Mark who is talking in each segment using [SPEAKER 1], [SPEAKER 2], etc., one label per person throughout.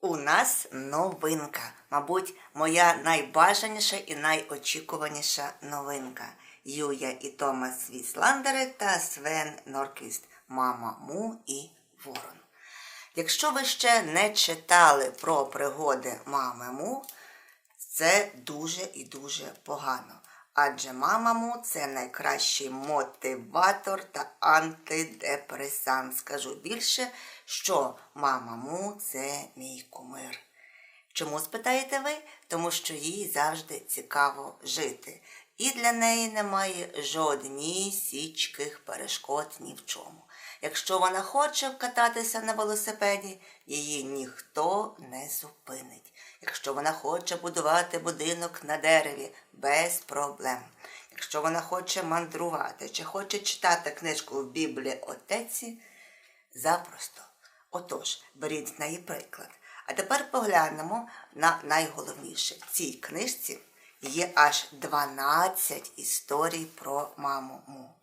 [SPEAKER 1] У нас новинка, мабуть, моя найбажаніша і найочікуваніша новинка. Юя і Томас Вісландери та Свен Норквіст, Мама Му і Ворон. Якщо ви ще не читали про пригоди мами Му, це дуже і дуже погано. Адже мамаму це найкращий мотиватор та антидепресант. Скажу більше, що мамаму це мій кумир. Чому спитаєте ви? Тому що їй завжди цікаво жити. І для неї немає жоднісічких перешкод ні в чому. Якщо вона хоче вкататися на велосипеді, її ніхто не зупинить. Якщо вона хоче будувати будинок на дереві без проблем. Якщо вона хоче мандрувати чи хоче читати книжку в бібліотеці, запросто. Отож, беріть з неї приклад. А тепер поглянемо на найголовніше. В цій книжці є аж 12 історій про маму Му.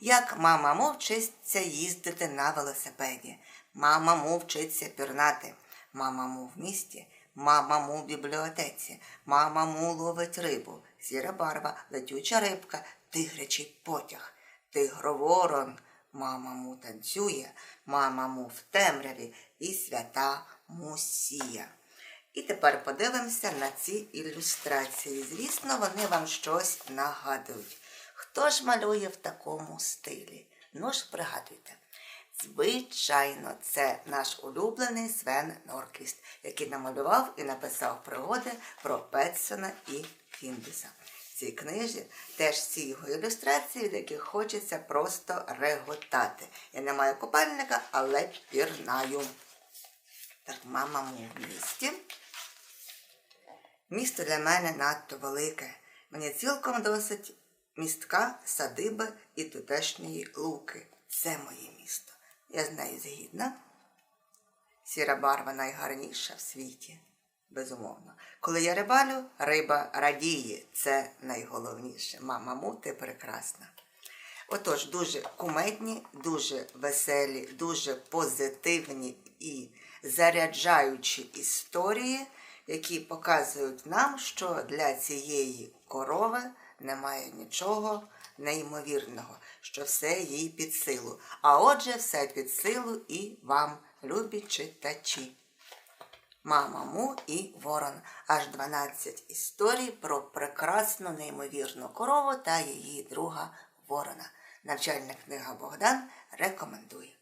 [SPEAKER 1] Як мама Му вчиться їздити на велосипеді, мама Му вчиться пірнати, мама Му в місті, мама Му в бібліотеці, мама Му ловить рибу, сіра барва, летюча рибка, тигрячий потяг, тигроворон, мама Му танцює, мама Му в темряві. І свята Мусія. І тепер подивимося на ці ілюстрації. Звісно, вони вам щось нагадують. Хто ж малює в такому стилі? Ну ж, пригадуйте. Звичайно, це наш улюблений Свен Норквіст, який намалював і написав пригоди про Петсона і Фіндуса. В цій книжі теж ці його ілюстрації, від яких хочеться просто реготати. Я не маю купальника, але пірнаю. Так, мама в місті. Місто для мене надто велике. Мені цілком досить містка, садиби і тутешньої луки. Це моє місто. Я з нею згідна. Сіра барва найгарніша в світі. Безумовно. Коли я рибалю, риба радіє. Це найголовніше. Мама му, ти прекрасна. Отож, дуже кумедні, дуже веселі, дуже позитивні і заряджаючі історії, які показують нам, що для цієї корови немає нічого неймовірного, що все їй під силу. А отже, все під силу і вам, любі читачі. Мама Му і Ворон. Аж 12 історій про прекрасну неймовірну корову та її друга Ворона. Навчальна книга Богдан рекомендує.